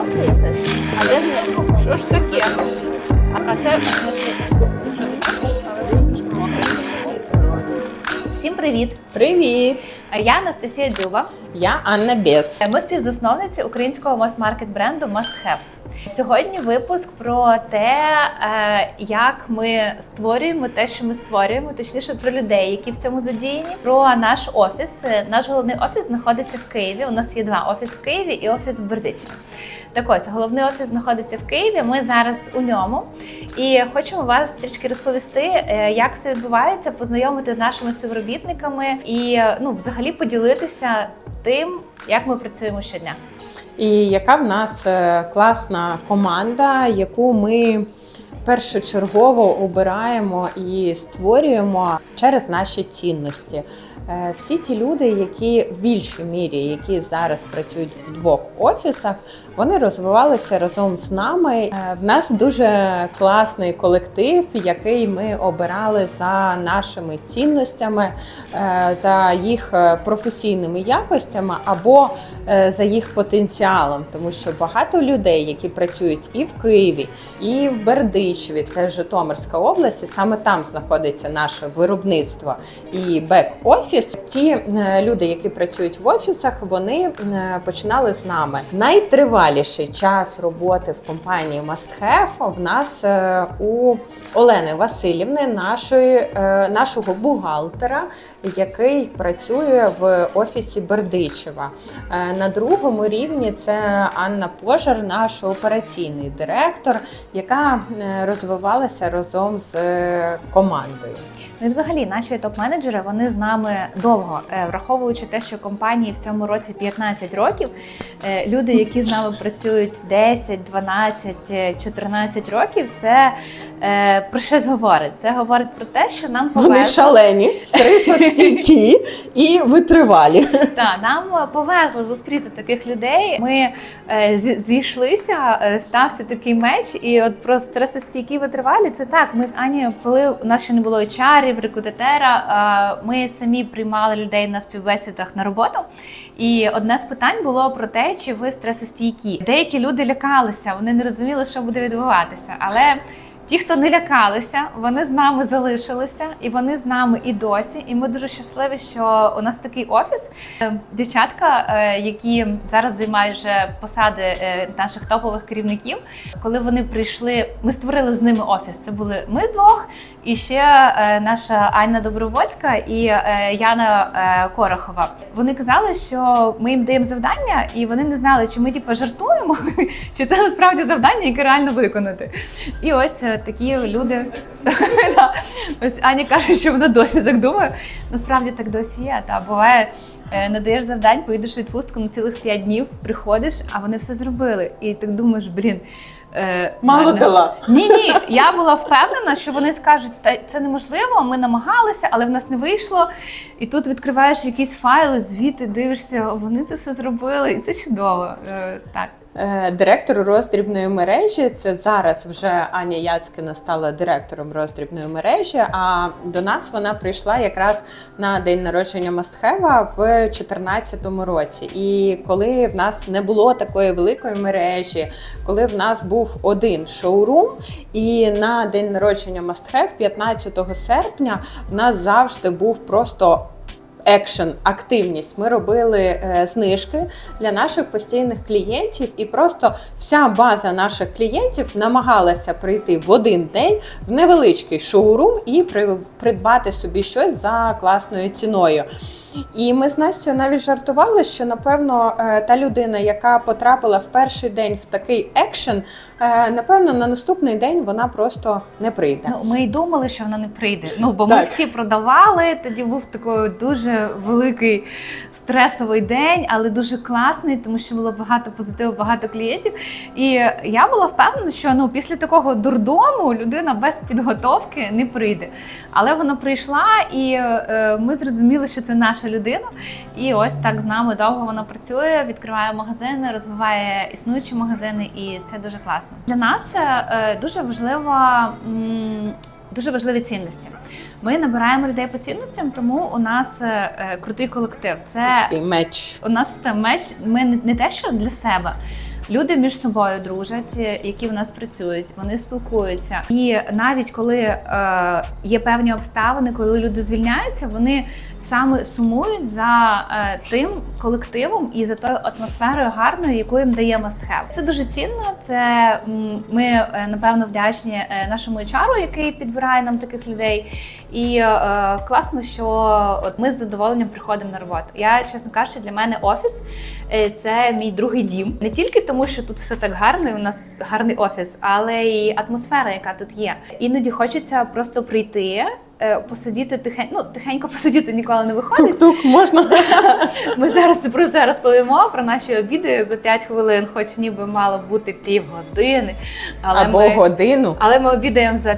солодке якесь. А де це? Що ж таке? А це. Всім привіт! Привіт! Я Анастасія Дзюба. Я Анна Бєц. Ми співзасновниці українського мас-маркет бренду Must Have. Сьогодні випуск про те, е, як ми створюємо те, що ми створюємо, точніше про людей, які в цьому задіяні. Про наш офіс. Наш головний офіс знаходиться в Києві. У нас є два офіс в Києві і офіс в Бердичеві. Так ось головний офіс знаходиться в Києві. Ми зараз у ньому і хочемо вас трішки розповісти, е, як це відбувається, познайомити з нашими співробітниками і е, ну, взагалі поділитися тим, як ми працюємо щодня. І яка в нас е, класна команда, яку ми першочергово обираємо і створюємо через наші цінності. Е, Всі ті люди, які в більшій мірі, які зараз працюють в двох офісах, вони розвивалися разом з нами. Е, В нас дуже класний колектив, який ми обирали за нашими цінностями, е, за їх професійними якостями або за їх потенціалом, тому що багато людей, які працюють і в Києві, і в Бердичеві, це Житомирська область, і саме там знаходиться наше виробництво і бек-офіс. Ті е, люди, які працюють в офісах, вони е, починали з нами. Найтриваліший час роботи в компанії Must Have в нас е, у Олени Васильівни, нашої, нашого бухгалтера, який працює в офісі Бердичева. На другому рівні це Анна Пожар, наш операційний директор, яка розвивалася разом з е, командою. Ну і взагалі наші топ-менеджери вони з нами довго, Е, враховуючи те, що компанії в цьому році 15 років. е, Люди, які з нами працюють 10, 12, е, 14 років, це е, про щось говорить. Це говорить про те, що нам Вони шалені, стресостійкі і витривалі. Так, нам повезло зустріти таких людей. Ми зійшлися, стався такий меч, і от про стресостійкі витривалі це так. Ми з Анією, коли у нас ще не було чарів, рекрутера, е, ми самі приймали людей на співбесідах на роботу. І одне з питань було про те, чи ви стресостійкі. Деякі люди лякалися, вони не розуміли, що буде відбуватися, але. Ті, хто не лякалися, вони з нами залишилися, і вони з нами і досі. І ми дуже щасливі, що у нас такий офіс. Е, Дівчатка, е, які зараз займають вже посади е, наших топових керівників. Коли вони прийшли, ми створили з ними офіс. Це були ми двох, і ще наша Анна Добровольська і Яна Корохова. Вони казали, що ми їм даємо завдання, і вони не знали, чи ми типу, жартуємо, чи це насправді завдання, яке реально виконати. І ось такі люди. Ось Аня каже, що вона досі так думає. Насправді так досі є. Та буває, е, надаєш завдань, поїдеш у відпустку на цілих 5 днів, приходиш, а вони все зробили. І так думаєш, блін. Е, Мало мене- дала. ні, ні, я була впевнена, що вони скажуть, та це неможливо, ми намагалися, але в нас не вийшло. І тут відкриваєш якісь файли, звіти, дивишся, вони це все зробили, і це чудово. Е, Так. Е, Директор роздрібної мережі. Це зараз вже Аня Яцькина стала директором роздрібної мережі. А до нас вона прийшла якраз на день народження Мастхева в 2014 році. І коли в нас не було такої великої мережі, коли в нас був один шоурум, і на день народження Мастхев, 15 серпня, в нас завжди був просто екшен, активність. Ми робили е, знижки для наших постійних клієнтів, і просто вся база наших клієнтів намагалася прийти в один день в невеличкий шоурум і при- придбати собі щось за класною ціною. І ми з Настю навіть жартували, що напевно е, та людина, яка потрапила в перший день в такий екшен, е, напевно, на наступний день вона просто не прийде. Ну, ми й думали, що вона не прийде. Ну, бо ми всі продавали. Тоді був такий дуже великий стресовий день, але дуже класний, тому що було багато позитиву, багато клієнтів. І я була впевнена, що ну після такого дурдому людина без підготовки не прийде. Але вона прийшла, і е, ми зрозуміли, що це наша людина. І ось так з нами довго вона працює, відкриває магазини, розвиває існуючі магазини, і це дуже класно. Для нас е, дуже важлива. Дуже важливі цінності. Ми набираємо людей по цінностям, тому у нас е, е, крутий колектив. Це меч. у нас це меч. Ми не, не те, що для себе. Люди між собою дружать, е, які в нас працюють, вони спілкуються. І навіть коли е, є певні обставини, коли люди звільняються, вони саме сумують за е, тим колективом і за тою атмосферою гарною, яку їм дає Have. Це дуже цінно. Це ми е, напевно вдячні е, нашому HR, який підбирає нам таких людей. І е, класно, що от ми з задоволенням приходимо на роботу. Я чесно кажучи, для мене офіс це мій другий дім. Не тільки тому, що тут все так гарно, і у нас гарний офіс, але й атмосфера, яка тут є. Іноді хочеться просто прийти. е, Посидіти тихенько, ну тихенько посидіти ніколи не виходить. Тук-тук можна. Ми зараз про це розповімо про наші обіди за 5 хвилин, хоч ніби мало бути півгодини. Але Або ми, годину. але ми обідаємо за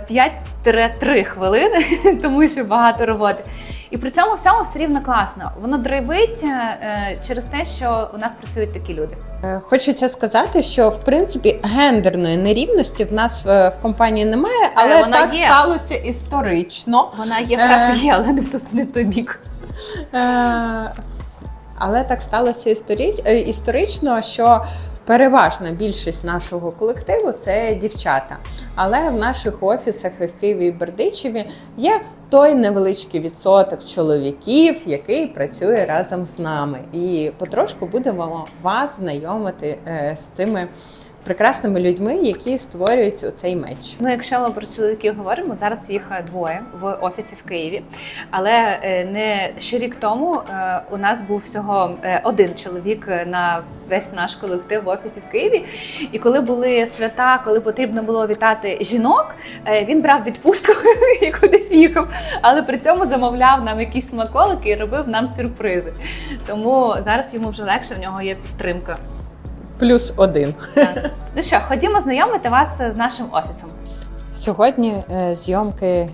5-3 хвилини, тому що багато роботи. І при цьому всьому все рівно класно. Воно драйвить е, через те, що у нас працюють такі люди. Е, Хочеться сказати, що в принципі гендерної нерівності в нас е, в компанії немає, але, вона так є. сталося історично. Вона якраз Е. є, але не в не в той бік. Але так сталося історично, що переважна більшість нашого колективу це дівчата. Але в наших офісах в Києві і Бердичеві є той невеличкий відсоток чоловіків, який працює разом з нами. І потрошку будемо вас знайомити е, з цими прекрасними людьми, які створюють цей меч. Ну, якщо ми про чоловіків говоримо, зараз їх е, двоє в офісі в Києві. Але е, не ще рік тому е, у нас був всього один чоловік на весь наш колектив в офісі в Києві. І коли були свята, коли потрібно було вітати жінок, він брав відпустку і кудись їхав, але при цьому замовляв нам якісь смаколики і робив нам сюрпризи. Тому зараз йому вже легше, в нього є підтримка. Плюс один. Так. Ну що, ходімо знайомити вас з нашим офісом. Сьогодні е, зйомки е,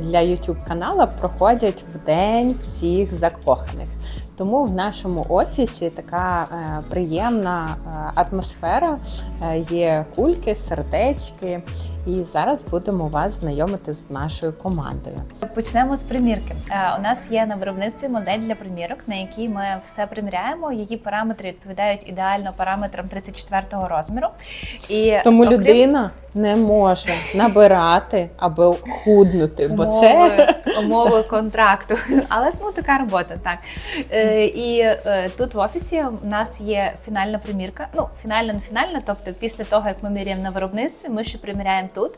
для youtube каналу проходять в день всіх закоханих. Тому в нашому офісі така е, приємна е, атмосфера. Е, є кульки, сердечки. І зараз будемо вас знайомити з нашою командою. Почнемо з примірки. Е, У нас є на виробництві модель для примірок, на якій ми все приміряємо. Її параметри відповідають ідеально параметрам 34-го розміру. І Тому окрім людина не може набирати або худнути, бо це умови, контракту. Але ну така робота, так. Е, і е, тут в офісі у нас є фінальна примірка. Ну, фінальна, не фінальна, тобто після того, як ми міряємо на виробництві, ми ще приміряємо тут.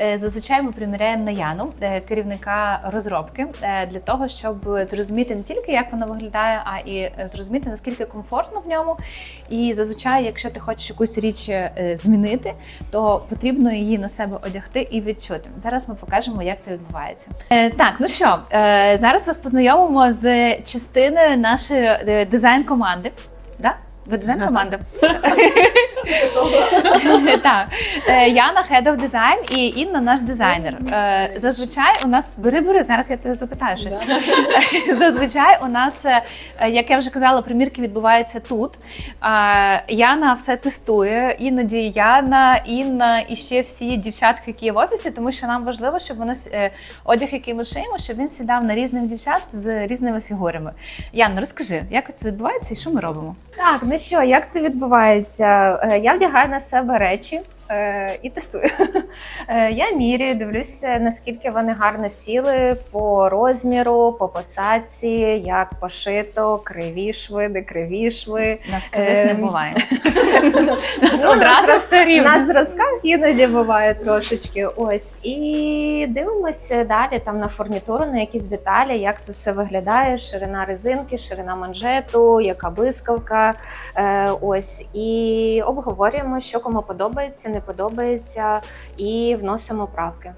Е, зазвичай ми приміряємо на Яну, е, керівника розробки, е, для того, щоб зрозуміти не тільки, як воно виглядає, а і зрозуміти, наскільки комфортно в ньому. І зазвичай, якщо ти хочеш якусь річ змінити, то потрібно її на себе одягти і відчути. Зараз ми покажемо, як це відбувається. Так, ну що, зараз вас познайомимо з частиною нашої дизайн-команди. Да? Ви дизайн-команда? Так. Е, Яна Head of Design і Інна наш дизайнер. Е, Зазвичай у нас бери, бери, зараз я тебе запитаю щось. Зазвичай у нас, е, як я вже казала, примірки відбуваються тут. Е, Яна все тестує. Іноді Яна, Інна і ще всі дівчатки, які є в офісі, тому що нам важливо, щоб воно е, одяг, який ми шиємо, щоб він сідав на різних дівчат з різними фігурами. Яна, розкажи, як це відбувається і що ми робимо? Так, ну що, як це відбувається? Е, Я вдягаю на себе речі і тестую. Е, Я міряю, дивлюся, наскільки вони гарно сіли по розміру, по посадці, як пошито, криві шви, не криві шви. Нас кривих не Ем, буває. Одразу на все У нас зразках іноді буває трошечки. Ось і дивимося далі там на фурнітуру, на якісь деталі, як це все виглядає. Ширина резинки, ширина манжету, яка блискавка. Е, ось і обговорюємо, що кому подобається, не подобається, і вносимо правки.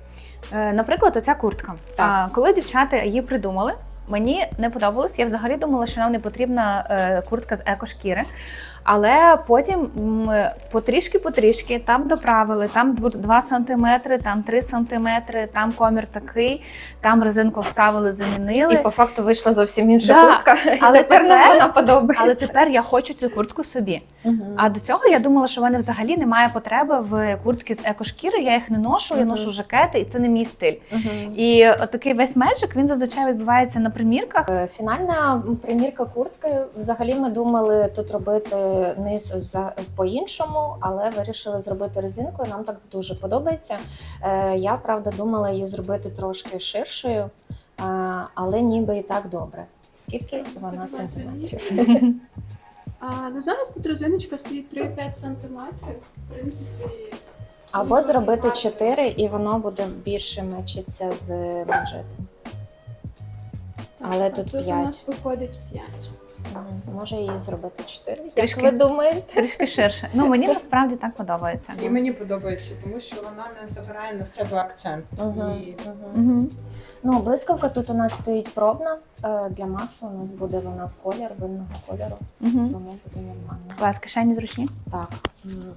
Е, Наприклад, оця куртка. Так. Коли дівчата її придумали, мені не подобалось. Я взагалі думала, що нам не потрібна е, куртка з екошкіри. Але потім потрішки-потрішки там доправили, там 2 сантиметри, там 3 сантиметри, там комір такий, там резинку вставили, замінили. І по факту вийшла зовсім інша Да, куртка. але і тепер вона подобається. Але тепер я хочу цю куртку собі. Мгм. А до цього я думала, що в мене взагалі немає потреби в куртки з екошкіри. Я їх не ношу, я ношу жакети, і це не мій стиль. Мгм. І отакий весь меджик він зазвичай відбувається на примірках. Е, Фінальна примірка куртки. Взагалі ми думали тут робити низ по-іншому, але вирішили зробити резинкою. Нам так дуже подобається. Е, Я правда думала її зробити трошки ширшою, але ніби і так добре. Скільки вона 20 сантиметрів? А, ну зараз тут резиночка стоїть 3-5 см. В принципі, Або зробити 4 і воно буде більше мечиться з манжетом. Але а тут тут у нас виходить 5. Мгм. Може її зробити 4? Трішки. Як ви думаєте? Трішки ширше. Ну мені насправді так подобається. І мені подобається, тому що вона не забирає на себе акцент. Мгм, І мгм. Угу. Ну, блискавка тут у нас стоїть пробна. Е, Для маси у нас буде вона в колір, винного кольору, Угу. тому буде нормально. Клас, кишені зручні, Так.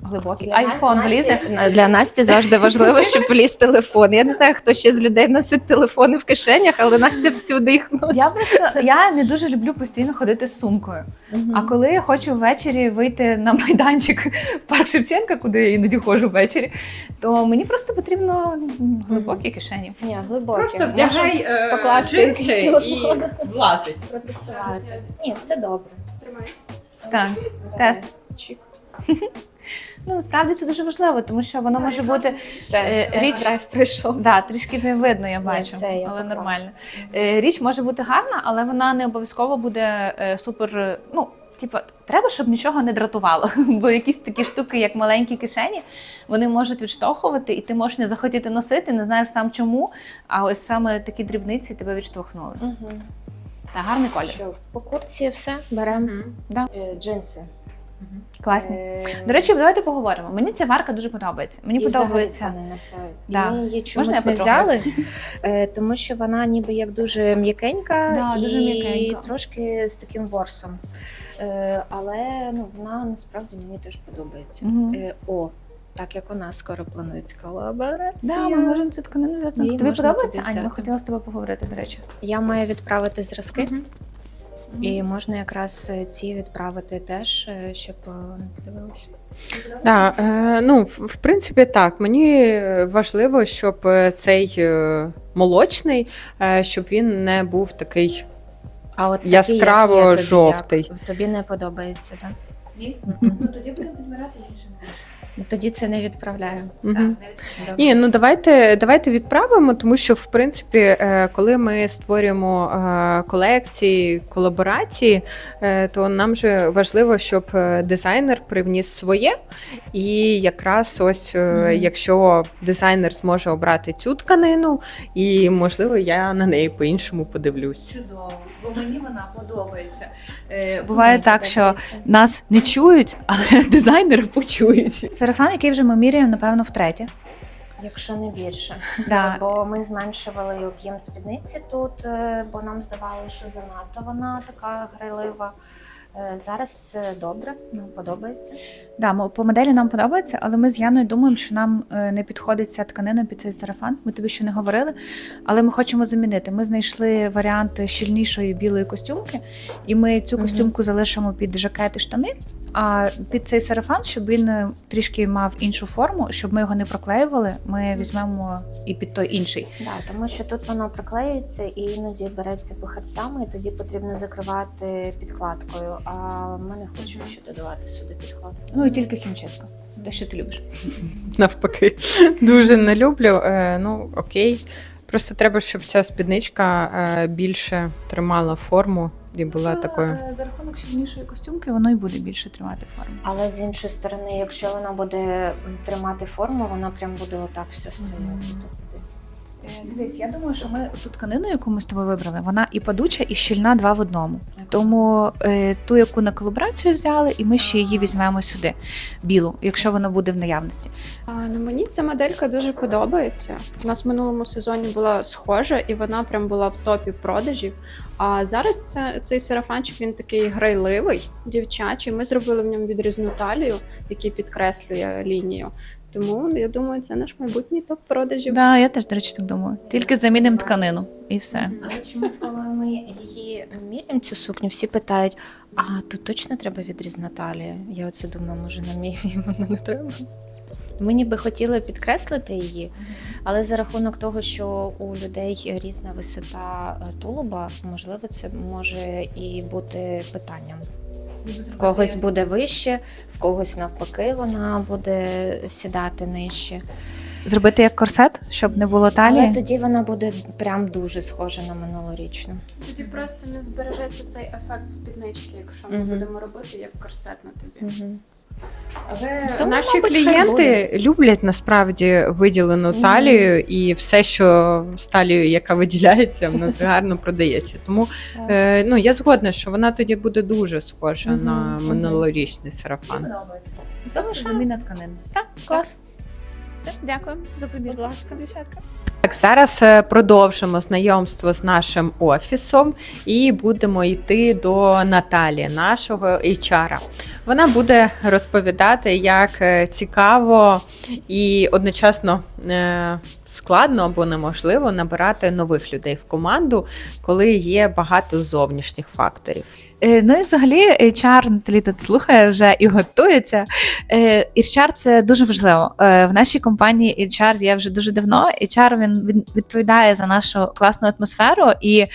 глибокі. Для Айфон Насті- влізе. Для Насті завжди важливо, щоб вліз телефон. Я не знаю, хто ще з людей носить телефони в кишенях, але Настя всюди їх носить. Я просто я не дуже люблю постійно ходити з сумкою. А коли я хочу ввечері вийти на майданчик в парк Шевченка, куди я іноді ходжу ввечері, то мені просто потрібно м, глибокі кишені. Ні, глибокі. Просто вдягай е, покласти джинси і влазить. протестувати. Ні, все добре. Тримай. Так, тест. Чик. Ну насправді це дуже важливо, тому що воно може бути Все, Е, річ драйв прийшов. да, трішки не видно, я бачу, все, я але нормально. Е, Річ може бути гарна, але вона не обов'язково буде е, супер. Ну, типу, треба, щоб нічого не дратувало. Бо якісь такі штуки, як маленькі кишені, вони можуть відштовхувати, і ти можеш не захотіти носити, не знаєш сам чому. А ось саме такі дрібниці тебе відштовхнули. Угу. Та гарний колір. Що, по куртці все беремо. Да. Е, Джинси. Класні. Е, До речі, давайте поговоримо. Мені ця варка дуже подобається. Мені і взагалі подобається. тканина це. Да. І ми її чомусь Можна не взяли, е, тому що вона ніби як дуже м'якенька Да, і дуже м'якенька. трошки з таким ворсом. Е, Але ну, вона насправді мені теж подобається. Е, О, так як у нас скоро планується колаборація. Да, ми можемо цю тканину взяти. Тобі подобається? Аня, ми хотіли з тобою поговорити, до речі. Я маю відправити зразки. Мгм. І можна якраз е, ці відправити теж, е, щоб е, подивилися. Да, ну, в, принципі, так. Мені важливо, щоб цей молочний, щоб він не був такий. А от такий, Яскраво як є, тобі жовтий. як? Тобі не подобається, так? Ні? Ну тоді будемо підбирати інше. Тоді це не відправляю. Мгм. Добре. Ні, ну давайте, давайте відправимо, тому що в принципі, е, коли ми створюємо е, колекції, колаборації, е, то нам же важливо, щоб дизайнер привніс своє. І якраз ось Мгм. якщо дизайнер зможе обрати цю тканину, і можливо я на неї по-іншому подивлюсь. Чудово, бо мені вона подобається. Е, буває Мені так, що подобається. нас не чують, але дизайнери почують. Сарафан, який вже ми міряємо, напевно, втретє. Якщо не більше. Да. Бо ми зменшували об'єм спідниці тут, е, бо нам здавалося, що занадто вона така грайлива. Е, Зараз е, добре, нам подобається. Да, по моделі нам подобається, але ми з Яною думаємо, що нам е, не підходить ця тканина під цей сарафан. Ми тобі ще не говорили, але ми хочемо замінити. Ми знайшли варіант щільнішої білої костюмки, і ми цю костюмку костюмку залишимо під жакет і штани. А під цей сарафан, щоб він е, трішки мав іншу форму, щоб ми його не проклеювали, ми візьмемо і під той інший. Да, тому що тут воно приклеюється і іноді береться похарцями, і тоді потрібно закривати підкладкою. А ми не хочемо ще додавати сюди підкладку. Ну і тільки хімчистка. Те, що ти любиш. Навпаки, дуже не люблю. Е, Ну окей. Просто треба, щоб ця спідничка е, більше тримала форму і була такою. е, За рахунок щільнішої костюмки воно і буде більше тримати форму. Але з іншої сторони, якщо вона буде тримати форму, вона прям буде отак все стояти. Е, Дивись, я думаю, що ми ту тканину, яку ми з тобою вибрали, вона і падуча, і щільна два в одному. Тому е, ту, яку на колаборацію взяли, і ми ще її візьмемо сюди, білу, якщо вона буде в наявності. А, ну мені ця моделька дуже подобається. У нас в минулому сезоні була схожа, і вона прям була в топі продажів. А зараз це, цей сарафанчик він такий грайливий, дівчачий. Ми зробили в ньому відрізну талію, який підкреслює лінію. Тому я думаю, це наш майбутній топ продажів. Да, я теж, до речі, так думаю. Тільки замінимо тканину і все. Але чомусь, коли ми її міряємо цю сукню, всі питають: а тут точно треба відрізна талія? Я оце думаю, може нам її вона не треба. Ми ніби хотіли підкреслити її, але за рахунок того, що у людей різна висота е, тулуба, можливо, це може і бути питанням. В когось буде вище, в когось навпаки, вона буде сідати нижче. Зробити як корсет, щоб не було Але тоді вона буде прям дуже схожа на минулорічну. Тоді просто не збережеться цей ефект спіднички, якщо ми Мгм. будемо робити як корсет на тобі. Угу. Але Тому, наші мабуть, клієнти люблять насправді виділену Мгм. талію, і все, що з талією, яка виділяється, в нас гарно продається. Тому е, ну я згодна, що вона тоді буде дуже схожа Мгм, на минулорічний сарафан. подобається. Залишаємо. заміна тканин. Так, Клас. Все, дякую за прибір. Будь ласка. дівчатка. Так, зараз е, продовжимо знайомство з нашим офісом і будемо йти до Наталі, нашого HR. Вона буде розповідати, як е, цікаво і одночасно е, складно або неможливо набирати нових людей в команду, коли є багато зовнішніх факторів. Е, Ну і взагалі HR Наталі тут слухає вже і готується. Е, HR – це дуже важливо. Е, В нашій компанії HR є вже дуже давно. HR він відповідає за нашу класну атмосферу і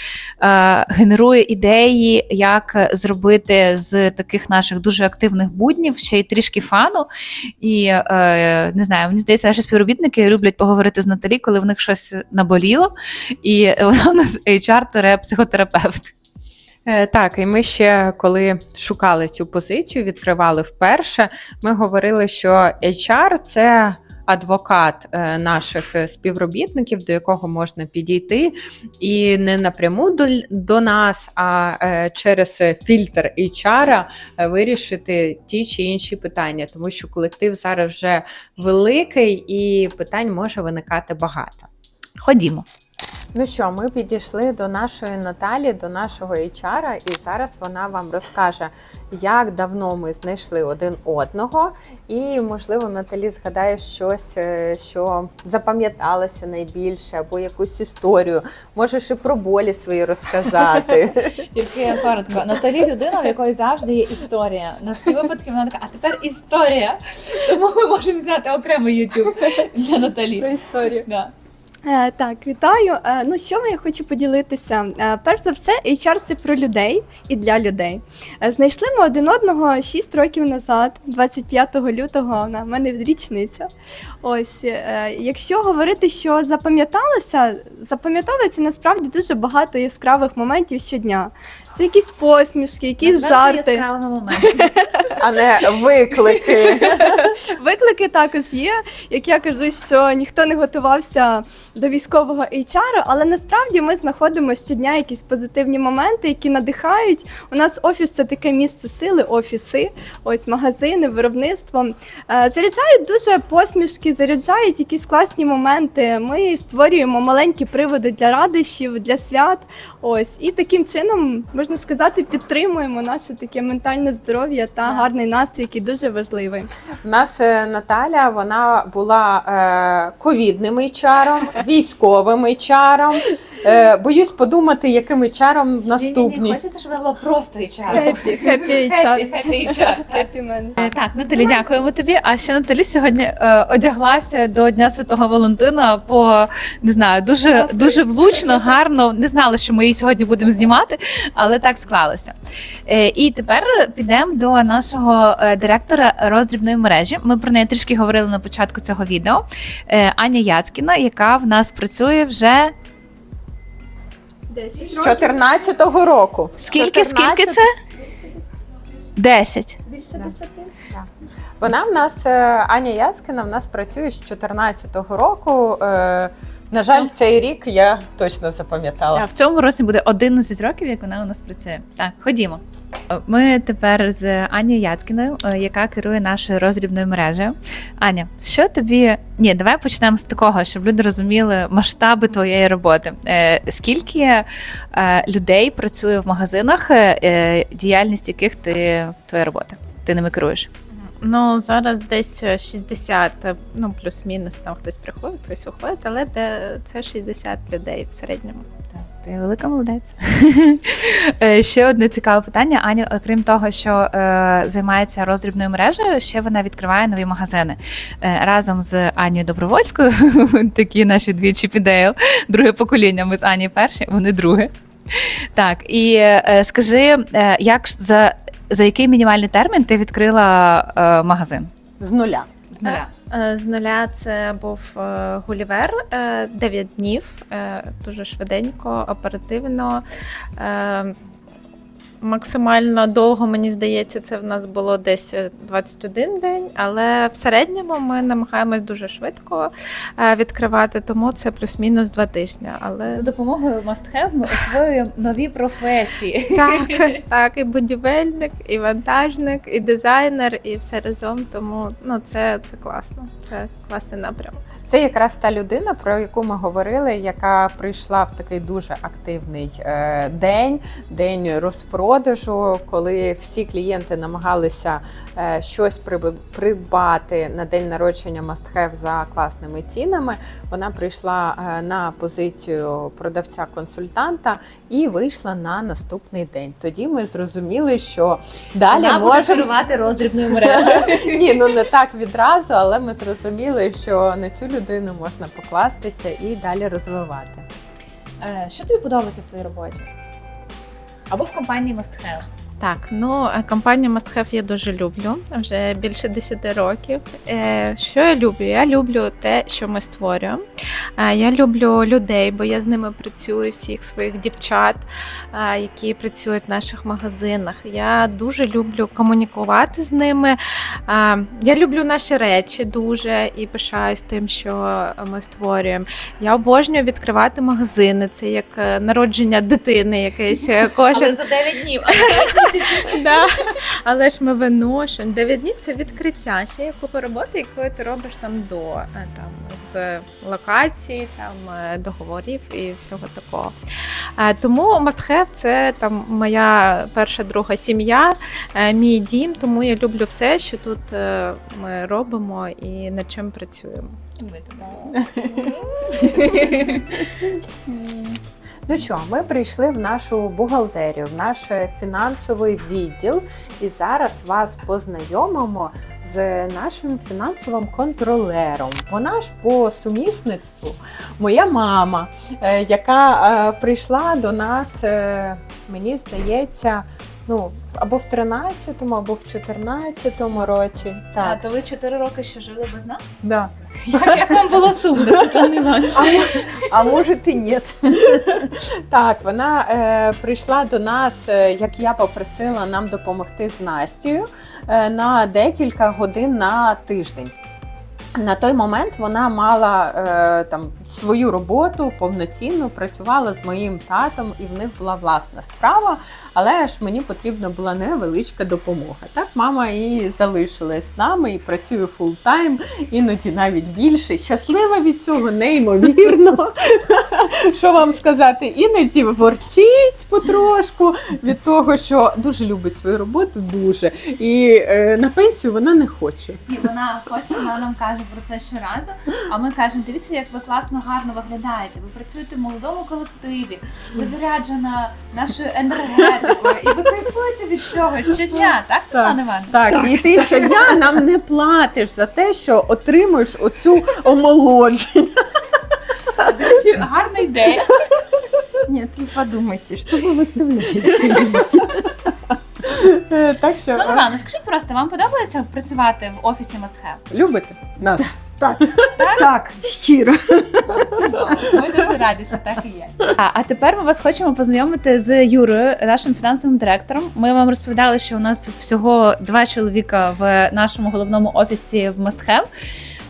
генерує ідеї, як зробити з таких наших дуже активних буднів ще й трішки фану. І не знаю, мені здається, наші співробітники люблять поговорити з Наталі, коли в них щось наболіло. І вона у нас HR-психотерапевт. Е, Так, і ми ще коли шукали цю позицію, відкривали вперше. Ми говорили, що HR – це адвокат е, наших е, співробітників, до якого можна підійти, і не напряму до, до нас, а е, через фільтр HR вирішити ті чи інші питання, тому що колектив зараз вже великий і питань може виникати багато. Ходімо. Ну що, ми підійшли до нашої Наталі, до нашого HR, і зараз вона вам розкаже, як давно ми знайшли один одного. І, можливо, Наталі згадає щось, е, що запам'яталося найбільше, або якусь історію. Можеш і про болі свої розказати. Тільки коротко. Наталі людина, в якої завжди є історія. На всі випадки вона така, а тепер історія. Тому ми можемо взяти окремий YouTube для Наталі. Про історію. Да. Е, так, вітаю. Е, ну що я хочу поділитися? Е, перш за все, HR – це про людей і для людей. Знайшли ми один одного 6 років назад, 25 лютого. На мене річниця. Ось, якщо говорити, що запам'яталося, запам'ятовується насправді дуже багато яскравих моментів щодня. Це якісь посмішки, якісь жарти. яскравими моментами. А не виклики. Виклики також є. Як я кажу, що ніхто не готувався до військового HR, але насправді ми знаходимо щодня якісь позитивні моменти, які надихають. У нас офіс це таке місце сили, офіси, ось магазини, виробництво. Е, Заряджають дуже посмішки, заряджають якісь класні моменти. Ми створюємо маленькі приводи для радощів, для свят. Ось і таким чином можна сказати, підтримуємо наше таке ментальне здоров'я та гарний настрій, який дуже важливий. У нас е, Наталя вона була е, ковідним чаром, військовим HR. Е, боюсь подумати, яким HR наступні. Хочеться, щоб вона була просто HR. Хеппі, HR. Хеппі, HR. Хеппі менеджер. Е, Так, Наталі, дякуємо тобі. А ще Наталі сьогодні е, одяглася до Дня Святого Валентина по не знаю, дуже дуже влучно, гарно. Не знала, що ми її сьогодні будемо знімати, але так склалося. Е, і тепер підемо до нашого е, директора роздрібної мережі. Ми про неї трішки говорили на початку цього відео. Е, Аня Яцькіна, яка в нас працює вже З 14-го року. скільки? 14 Скільки це? Десять. Більше десяти. Вона в нас, е, Аня Яцкіна, в нас працює з 14-го року. Е, На жаль, цей рік я точно запам'ятала. А в цьому році буде 11 років, як вона у нас працює. Так, ходімо. Ми тепер з Анією Яцькіною, е, яка керує нашою роздрібною мережею. Аня, що тобі. Ні, давай почнемо з такого, щоб люди розуміли масштаби твоєї роботи. Е, Скільки е, людей працює в магазинах, діяльність яких ти твоя робота? Ти ними керуєш? Ну, зараз десь е, 60, е, ну плюс-мінус, там хтось приходить, хтось уходить, але де це 60 людей в середньому. Ти велика молодець. Е, ще одне цікаве питання. Аня, окрім того, що е, займається роздрібною мережею, ще вона відкриває нові магазини е, разом з Анією Добровольською. Такі наші дві Чіпідейл, друге покоління. Ми з Ані перші, вони друге. Так, і е, скажи, е, як за за який мінімальний термін ти відкрила е, магазин? З нуля. З нуля. Е, З нуля це був е, Гулівер 9 днів, е, дуже швиденько, оперативно. Е, Максимально довго, мені здається, це в нас було десь е, 21 день, але в середньому ми намагаємось дуже швидко е, відкривати, тому це плюс-мінус два тижні. Але За допомогою Must Have ми освоюємо нові професії. Так, так, і будівельник, і вантажник, і дизайнер, і все разом. Тому ну це, це класно. Це класний напрям. Це якраз та людина, про яку ми говорили, яка прийшла в такий дуже активний е, день, день розпродажу, коли всі клієнти намагалися е, щось придбати на день народження Have за класними цінами. Вона прийшла е, на позицію продавця-консультанта і вийшла на наступний день. Тоді ми зрозуміли, що далі Вона можемо керувати роздрібною мережею. ні, ну не так відразу, але ми зрозуміли, що на цю людину можна покластися і далі розвивати. Е, Що тобі подобається в твоїй роботі? Або в компанії Must Have? Так, ну е, компанію Must Have я дуже люблю вже більше 10 років. Е, Що я люблю? Я люблю те, що ми створюємо. Я люблю людей, бо я з ними працюю, всіх своїх дівчат, які працюють в наших магазинах. Я дуже люблю комунікувати з ними. Я люблю наші речі дуже і пишаюсь тим, що ми створюємо. Я обожнюю відкривати магазини. Це як е, народження дитини, якесь е, кожен за 9 днів. Да. Але ж ми виношуємо. 9 днів це відкриття. Ще є купа роботи, яку ти робиш там до е, там з локації, там е, договорів і всього такого. Е, Тому Must Have – це там моя перша друга сім'я, е, мій дім. Тому я люблю все, що тут ми робимо і над чим працюємо. Ну що, ми прийшли в нашу бухгалтерію, в наш фінансовий відділ, і зараз вас познайомимо з нашим фінансовим контролером. Вона ж по сумісництву моя мама, е, яка е, прийшла до нас, е, мені здається, ну або в 13-му, або в 14-му році. А то ви 4 роки ще жили без нас? да. Як, як вам було сумно, Іванівна? А може і ні. Так, вона е, прийшла до нас, е, як я попросила нам допомогти з Настю е, на декілька годин на тиждень. На той момент вона мала е, там свою роботу повноцінну, працювала з моїм татом, і в них була власна справа. Але ж мені потрібна була невеличка допомога. Так, мама і залишилась з нами і працює фултайм, іноді навіть більше. Щаслива від цього, неймовірно. Що вам сказати? Іноді ворчить потрошку від того, що дуже любить свою роботу, дуже. І е, на пенсію вона не хоче. Вона хоче, вона нам каже про це щоразу. А ми кажемо, дивіться, як ви класно гарно виглядаєте. Ви працюєте в молодому колективі, ви заряджена нашою енергетикою, і ви кайфуєте від цього щодня, так, Світлана Івановна? Так, і ти щодня нам не платиш за те, що отримуєш оцю омолодження. До речі, гарна ідея. Ні, ви подумайте, що ви виставляєте? Е, Так що Івановна, скажіть просто, вам подобається працювати в офісі Must Have? любите нас. Так, щиро. Ми дуже раді, що так і є. А, а тепер ми вас хочемо познайомити з Юрою, нашим фінансовим директором. Ми вам розповідали, що у нас всього два чоловіка в нашому головному офісі в Must Have.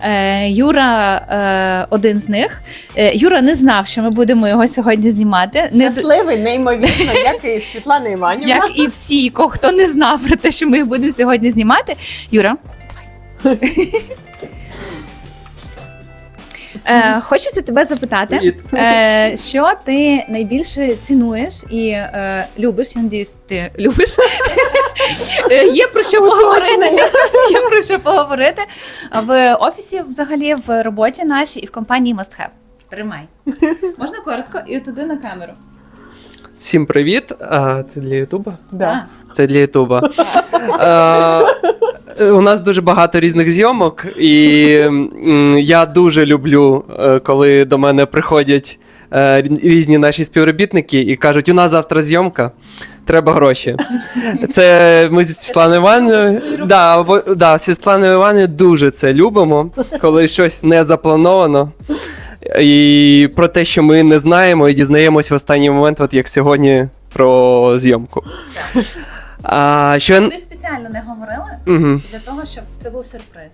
Е, Юра е, один з них. Е, Юра не знав, що ми будемо його сьогодні знімати. Щасливий, неймовірно, як і Світлана Іванівна. як і всі, хто не знав про те, що ми їх будемо сьогодні знімати. Юра. Е, хочеться тебе запитати, е, що ти найбільше цінуєш і е, любиш. Я надіюсь, ти любиш. Е, Є про що поговорити. Є про що поговорити в офісі, взагалі, в роботі нашій і в компанії Must Have. Тримай. Можна коротко і туди на камеру. Всім привіт! А, Це для Ютуба? Да. Це для Ютуба. У нас дуже багато різних зйомок, і я дуже люблю, е, коли до мене приходять е, різні наші співробітники і кажуть, у нас завтра зйомка. Треба гроші. Це ми зі Світланою Іваною. Да, або- да, Світланою Іваною дуже це любимо, коли щось не заплановано. І про те, що ми не знаємо, і дізнаємось в останній момент, от як сьогодні про зйомку. А, що... спеціально не говорили Угу. для того, щоб це був сюрприз.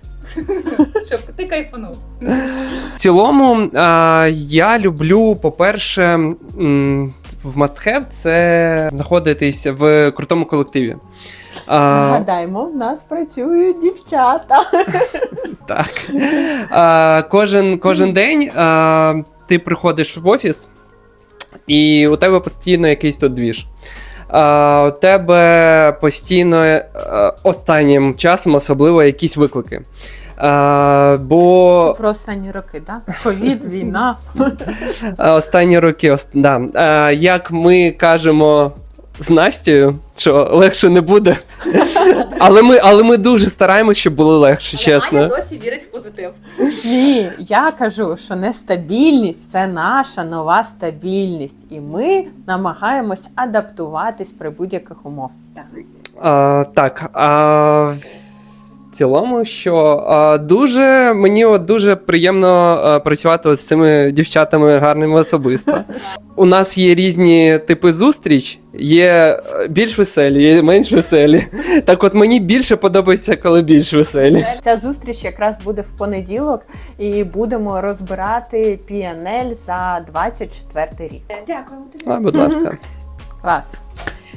Щоб ти кайфанув. В цілому, а, я люблю, по-перше, в Must Have це знаходитись в крутому колективі. А, Нагадаємо, в нас працюють дівчата. так. А, кожен, кожен день а, ти приходиш в офіс, і у тебе постійно якийсь тут двіж. У тебе постійно е, останнім часом особливо якісь виклики. А, бо Про останні роки, да? Ковід, війна. Останні роки, да. А, як ми кажемо з Настю, що легше не буде. але, ми, але ми дуже стараємося, щоб було легше, чесно. досі вірить в позитив. Ні, я кажу, що нестабільність це наша нова стабільність, і ми намагаємось адаптуватись при будь-яких умов. А, так. А, цілому, що а, дуже мені от дуже приємно а, працювати от з цими дівчатами гарними особисто. У нас є різні типи зустріч, є е, більш веселі, є менш веселі. Так от мені більше подобається, коли більш веселі. Ця зустріч якраз буде в понеділок, і будемо розбирати PNL за 24 рік. Дякуємо тобі. А, будь ласка. Клас.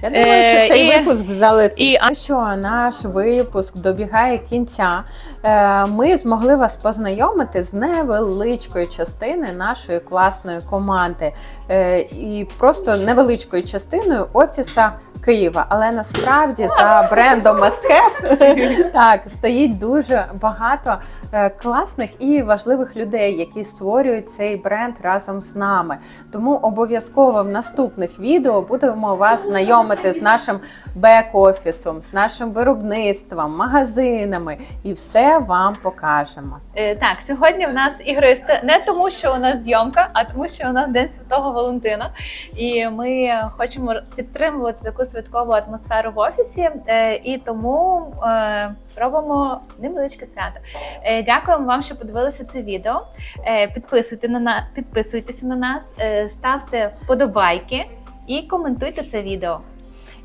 Я думаю, Е, що цей і- випуск залетить. і- що наш випуск добігає кінця. Е, Ми змогли вас познайомити з невеличкою частиною нашої класної команди Е, і просто невеличкою частиною офіса Києва. Але насправді за брендом Must так стоїть дуже багато е, класних і важливих людей, які створюють цей бренд разом з нами. Тому обов'язково в наступних відео будемо вас знайомити з нашим бек-офісом, з нашим виробництвом, магазинами і все вам покажемо. Е, Так, сьогодні в нас ігристи не тому, що у нас зйомка, а тому, що у нас День Святого Валентина. І ми хочемо підтримувати таку святкову атмосферу в офісі. е, І тому е, робимо невеличке свято. Е, Дякуємо вам, що подивилися це відео. Підписуйте на підписуйтеся на нас, ставте вподобайки і коментуйте це відео.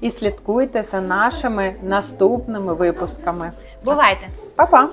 І слідкуйте за нашими наступними випусками. Бувайте! Па-па!